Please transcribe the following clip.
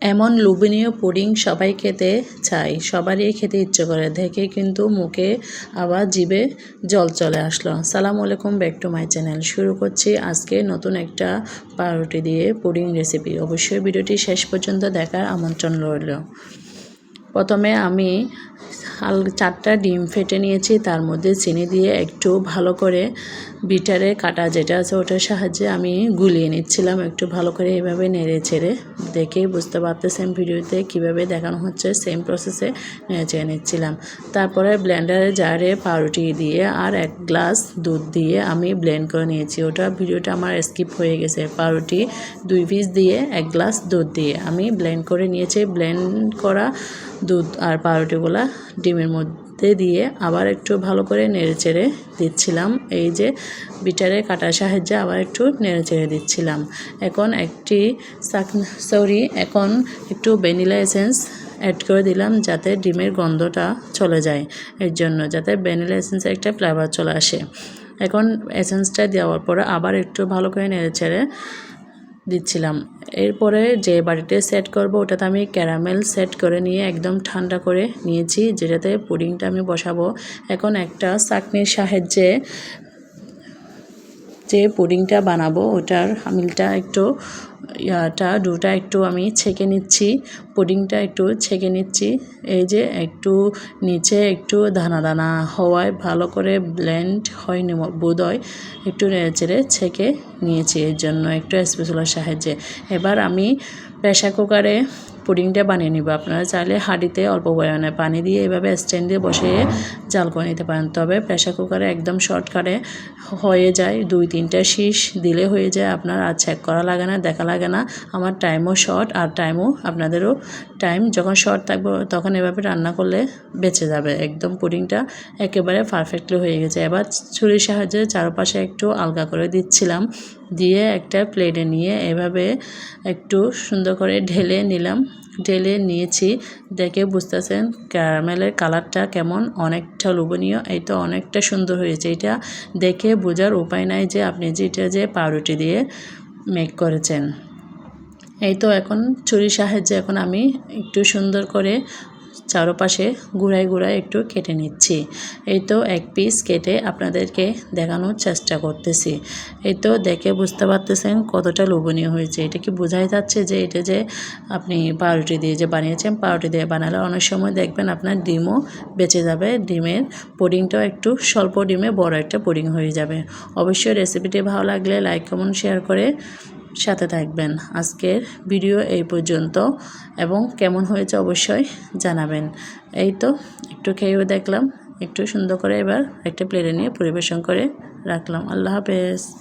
এমন লোভনীয় পুডিং সবাই খেতে চায়, সবারই খেতে ইচ্ছে করে। দেখে কিন্তু মুখে আবার জিভে জল চলে আসলো। সালাম আলাইকুম, ব্যাক টু মাই চ্যানেল। শুরু করছি আজকে নতুন একটা পাউরুটি দিয়ে পুডিং রেসিপি। অবশ্যই ভিডিওটি শেষ পর্যন্ত দেখার আমন্ত্রণ রইল। প্রথমে আমি চারটা ডিম ফেটে নিয়েছি, তার মধ্যে চিনি দিয়ে একটু ভালো করে বিটারে কাটা যেটা আছে ওটার সাহায্যে আমি গুলিয়ে নিচ্ছিলাম একটু ভালো করে এভাবে নেড়ে ছেড়ে দেখেই বুঝতে পারতেছেন ভিডিওতে কীভাবে দেখানো হচ্ছে সেম প্রসেসে নেড়ে চেড়ে নিচ্ছিলাম। তারপরে ব্লেন্ডারে জারে পাউরুটি দিয়ে আর এক গ্লাস দুধ দিয়ে আমি ব্লেন্ড করে নিয়েছি। ওটা ভিডিওটা আমার স্কিপ হয়ে গেছে। পাউরুটি দুই পিস দিয়ে এক গ্লাস দুধ দিয়ে আমি ব্লেন্ড করে নিয়েছি। ব্লেন্ড করা দুধ আর পাউরুটিগুলা ডিমের মধ্যে দিয়ে আবার একটু ভালো করে নেড়ে চেড়ে দিচ্ছিলাম। এই যে বিটারে কাটার সাহায্যে আবার একটু নেড়ে চেড়ে দিচ্ছিলাম। এখন একটি সরি, এখন একটু ভ্যানিলা এসেন্স অ্যাড করে দিলাম যাতে ডিমের গন্ধটা চলে যায় এর জন্য, যাতে ভ্যানিলা এসেন্সের একটা ফ্লেভার চলে আসে। এখন এসেন্সটা দেওয়ার পরে আবার একটু ভালো করে নেড়ে ছেড়ে দিচ্ছিলাম। এরপরে যে বাড়িতে সেট করব, ওটাতে আমি ক্যারামেল সেট করে নিয়ে একদম ঠান্ডা করে নিয়েছি, যেটাতে পুডিংটা আমি বসাবো। এখন একটা চাকনির সাহায্যে যে পুডিংটা বানাবো, ওটার আমিলটা একটু ইয়াটা ডুটা একটু আমি ছেঁকে নিচ্ছি, পুডিংটা একটু ছেঁকে নিচ্ছি। এই যে একটু নিচে একটু দানা দানা হওয়ায় ভালো করে ব্লেন্ড হয়নি বোধ হয়। একটু নেড়ে ছেঁকে নিয়েছি এর জন্য একটু স্পেশালের সাহায্যে। এবার আমি প্রেশার কুকারে পুডিংটা বানিয়ে নিব। আপনারা চাইলে হাঁড়িতে অল্প পরিমাণে পানি দিয়ে এভাবে স্ট্যান্ড বসিয়ে জাল করে নিতে পারেন। তবে প্রেশার কুকারে একদম শর্টকাটে হয়ে যায়। দুই তিনটা শীষ দিলে হয়ে যায়। আপনার আর চেক করা লাগে না, দেখা লাগে না। আমার টাইমও শর্ট আর টাইমও আপনাদেরও টাইম যখন শর্ট থাকবে তখন এভাবে রান্না করলে বেঁচে যাবে। একদম পুডিংটা একেবারে পারফেক্টলি হয়ে গেছে। এবার ছুরির সাহায্যে চারপাশে একটু আলগা করে দিচ্ছিলাম। দিয়ে একটা প্লেটে নিয়ে এভাবে একটু সুন্দর করে ঢেলে নিলাম। ঢেলে নিয়েছি। দেখে বুঝতেছেন ক্যারামেলের কালারটা কেমন? অনেকটা লোভনীয়। এই তো অনেকটা সুন্দর হয়েছে। এটা দেখে বোঝার উপায় নাই যে আপনি যেটা যে পাউরুটি দিয়ে মেক করেছেন। এই তো এখন ছুরির সাহায্যে এখন আমি একটু সুন্দর করে চারোপাশে গুড়ায় গুড়ায় একটু কেটে নিচ্ছি। এই তো এক পিস কেটে আপনাদেরকে দেখানোর চেষ্টা করতেছি। এই তো দেখে বুঝতে পারতেছেন কতটা লোভনীয় হয়েছে। এটা কি বোঝাই যাচ্ছে যে এটা যে আপনি পাউরুটি দিয়ে যে বানিয়েছেন, পাউরুটি দিয়ে বানালে অনেক সময় দেখবেন আপনার ডিমও বেঁচে যাবে, ডিমের পুডিংটাও একটু স্বল্প ডিমে বড় একটা পুডিং হয়ে যাবে। অবশ্যই রেসিপিটি ভালো লাগলে লাইক কমেন্ট শেয়ার করে সাথে থাকবেন। আজকের ভিডিও এই পর্যন্ত এবং কেমন হয়েছে অবশ্যই জানাবেন। এই তো, একটু খেয়েও দেখলাম, একটু সুন্দর করে এবার একটা প্লেটে নিয়ে পরিবেশন করে রাখলাম। আল্লাহ হাফেজ।